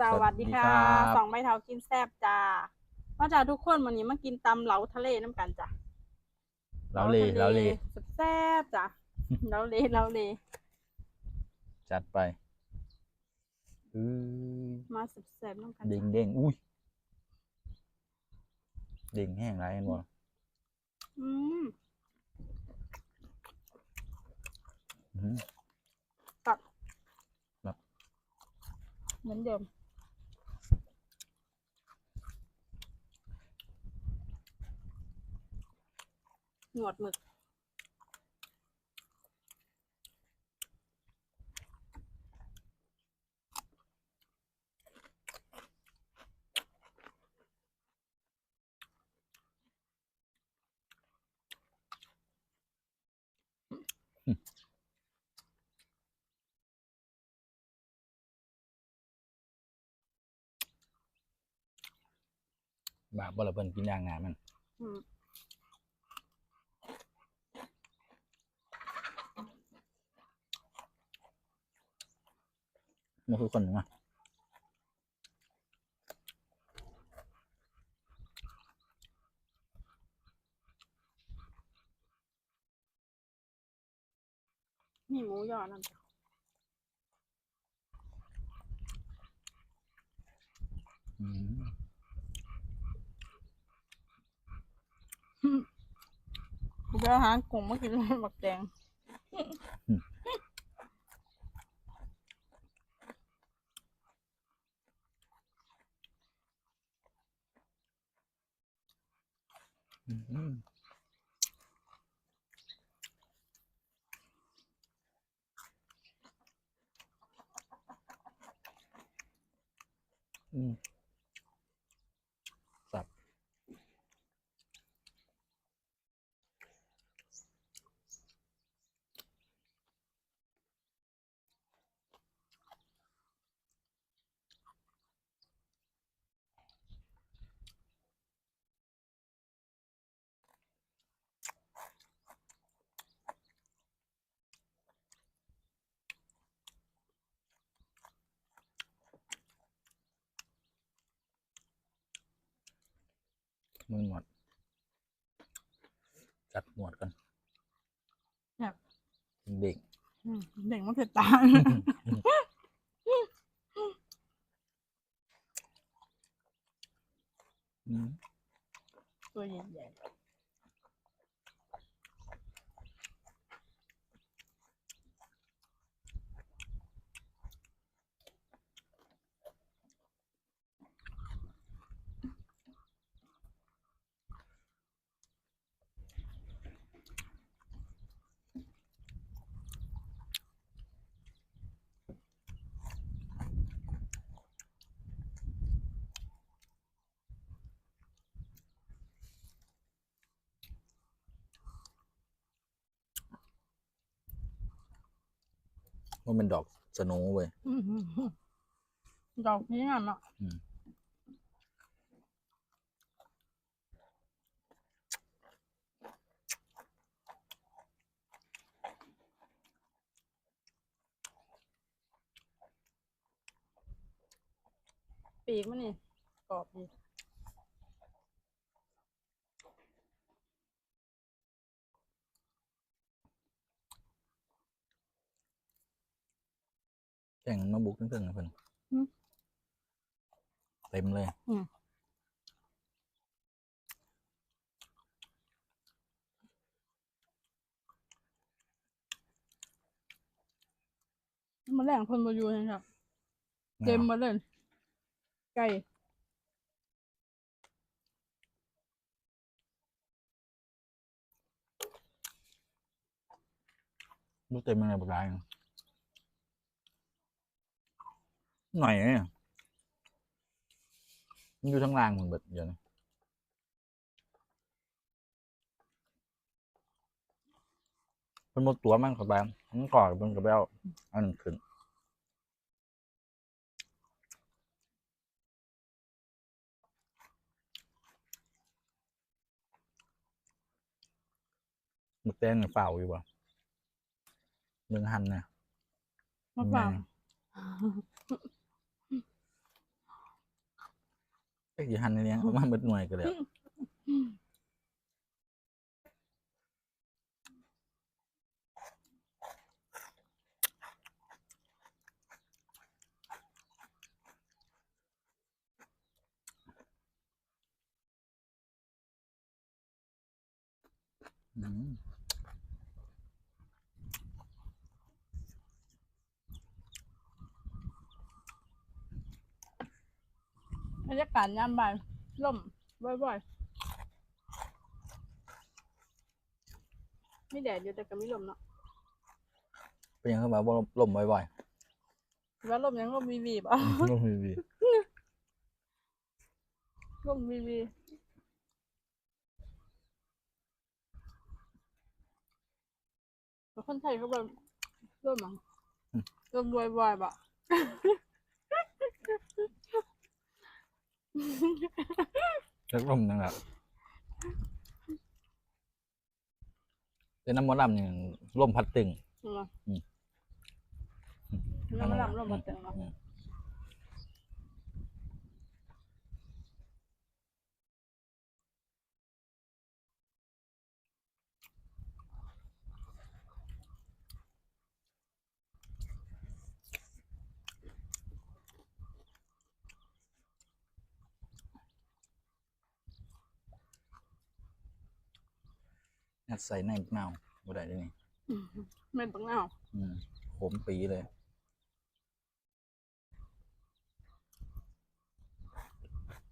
สวัสดีค่ะสวัสดีครับสองใบเทากินแซบจ้ามาจากทุกคนวันนี้มากินตำเหลาทะเลน้ำกันจ้ะเราเลยเราเลยแซ่บๆจ้ะเหลาเลเหลาเลจัดไปอือมาแซ่บๆน้ำกันเด้งจ้ะเด้งอุ้ยเด้งแห้งไรกันบ่อืมอื้อตัดครับเหมือนเดิม หนวดหมึก บาปบ่ละเพิ่นกินอย่างงานมัน อืม มันคือคนหนึ่งอะมีหมูยอนั่นจ้ะอืมกูไปเอาหางกุ้งมากินบักแดง อืม มือหนวด จัดหนวดกันครับเด็กอืมเด็กมันเผ็ดตาอืมตัวใหญ่มั นเป็นดอกสโนว์เว้ยดอกนี้งามอะอืมปีกมันนี่กรอบดี แข่งมาบุกตึ้งๆนะเพิ่นเต็มเลยมันแรงเพิ่นมาอยู่นะครับเต็มมาเลยไก่ลูกเต็มยังไงบักลาย หน่อยเนี่ยมันอยู่ทั้งล่างมันเบิดเดี๋ยวนี้เป็นหมดตัวมันเข้าไปมันก่อเป็นกระเบลอันนั้นขึ้นมันเต้นเปล่าอยู่ป่ะเมืองหันนะมะปรางแม่ กี่หันในเนี้ยเอามาเบิดหน่วยกันเลยอืม บรรยากาศยามบ่ายล่มบ่อยๆมีแดดอยู่แต่ก็มีลมเนาะเป็นยังไงบ้างลมบ่อยว่าลมยังลมวีวีบ่ๆลมวีวีลมวีวีแต่คนไทยเขาแบบร่มอะร่มรวยบ่อยบ่ะ แล้วลมนั่นแหละเป็นน้ำมันลำอย่างลมพัดตึงใช่ไหมอืม น้ำมันลำลมมาเต็มเนาะ อืม ยัดใส่ในมะนาวบ่ได้เลยนี่เม็ดบังเอาอืมขมปีเลย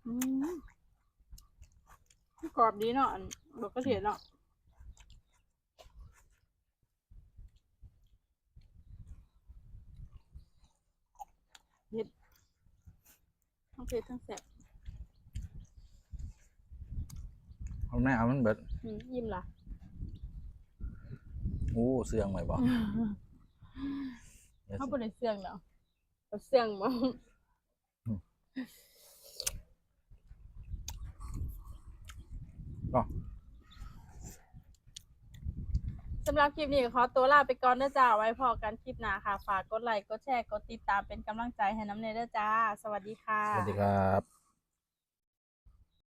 อืมกรอบดีเนาะอันบอกก็เสียเนาะเผ็ดทั้งเผ็ดทั้งแสบเอาแน่เอามันเบิดอืมยิ้มล่ะ อู้เสื่องไหมบ่เดี๋ยวเขาสิบริเสียงเนาะเอาเสียงมั้งก็สำหรับคลิปนี้ก็ขอตัวลาไปก่อนเด้อจ้า ไว้พอกันคลิปหน้าค่ะ ฝากกดไลค์ กดแชร์ กดติดตามเป็นกำลังใจให้น้ำเนยเด้อจ้า สวัสดีค่ะ สวัสดีครับ